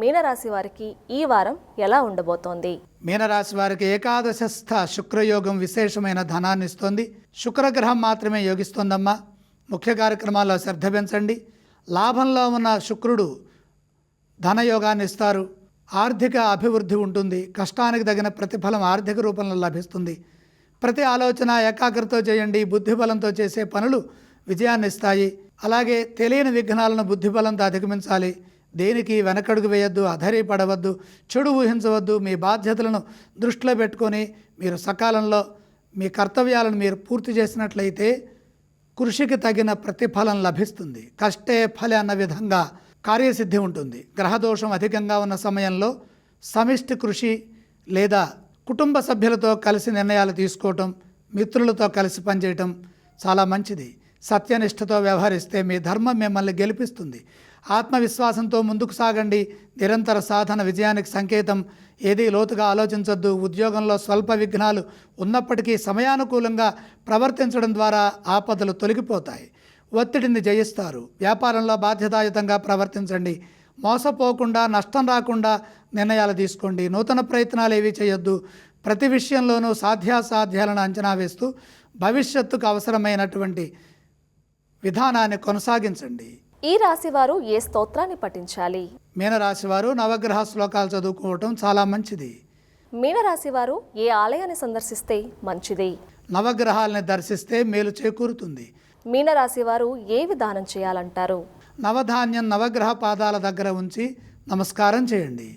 మీనరాశి వారికి ఈ వారం ఎలా ఉండబోతోంది? మీనరాశి వారికి ఏకాదశస్థ శుక్రయోగం విశేషమైన ధనాన్ని ఇస్తుంది. శుక్రగ్రహం మాత్రమే యోగిస్తోందమ్మా. ముఖ్య కార్యక్రమాల్లో శ్రద్ధ పెంచండి. లాభంలో ఉన్న శుక్రుడు ధనయోగాన్ని ఇస్తారు. ఆర్థిక అభివృద్ధి ఉంటుంది. కష్టానికి తగిన ప్రతిఫలం ఆర్థిక రూపంలో లభిస్తుంది. ప్రతి ఆలోచన ఏకాగ్రతతో చేయండి. బుద్ధిబలంతో చేసే పనులు విజయాన్ని ఇస్తాయి అలాగే తెలియని విఘ్నాలను బుద్ధిబలంతో అధిగమించాలి. దేనికి వెనకడుగు వేయొద్దు అధైర్యపడవద్దు చెడు ఊహించవద్దు మీ బాధ్యతలను దృష్టిలో పెట్టుకొని మీరు సకాలంలో మీ కర్తవ్యాలను మీరు పూర్తి చేసినట్లయితే కృషికి తగిన ప్రతిఫలం లభిస్తుంది. కష్టే ఫలే అన్న విధంగా కార్యసిద్ధి ఉంటుంది. గ్రహదోషం అధికంగా ఉన్న సమయంలో సమిష్టి కృషి లేదా కుటుంబ సభ్యులతో కలిసి నిర్ణయాలు తీసుకోవటం మిత్రులతో కలిసి పనిచేయటం చాలా మంచిది. సత్యనిష్టతో వ్యవహరిస్తే మీ ధర్మం మిమ్మల్ని గెలిపిస్తుంది. ఆత్మవిశ్వాసంతో ముందుకు సాగండి. నిరంతర సాధన విజయానికి సంకేతం. ఏదీ లోతుగా ఆలోచించొద్దు. ఉద్యోగంలో స్వల్ప విఘ్నాలు ఉన్నప్పటికీ సమయానుకూలంగా ప్రవర్తించడం ద్వారా ఆపదలు తొలగిపోతాయి. ఒత్తిడిని జయిస్తారు. వ్యాపారంలో బాధ్యతాయుతంగా ప్రవర్తించండి. మోసపోకుండా నష్టం రాకుండా నిర్ణయాలు తీసుకోండి. నూతన ప్రయత్నాలు ఏవి చేయొద్దు. ప్రతి విషయంలోనూ సాధ్యాసాధ్యాలను అంచనా వేస్తూ భవిష్యత్తుకు అవసరమైనటువంటి విధానాన్ని కొనసాగించండి. ఈ రాశి వారు ఏ స్తోత్రాన్ని పఠించాలి? మీనరాశి వారు నవగ్రహ శ్లోకాలు చదువుకోవటం చాలా మంచిది. మీనరాశి వారు ఏ ఆలయాన్ని సందర్శిస్తే మంచిది? నవగ్రహాలని దర్శిస్తే మేలు చేకూరుతుంది. మీనరాశి వారు ఏ విధానం చేయాలంటారు? నవధాన్యం నవగ్రహ పాదాల దగ్గర ఉంచి నమస్కారం చేయండి.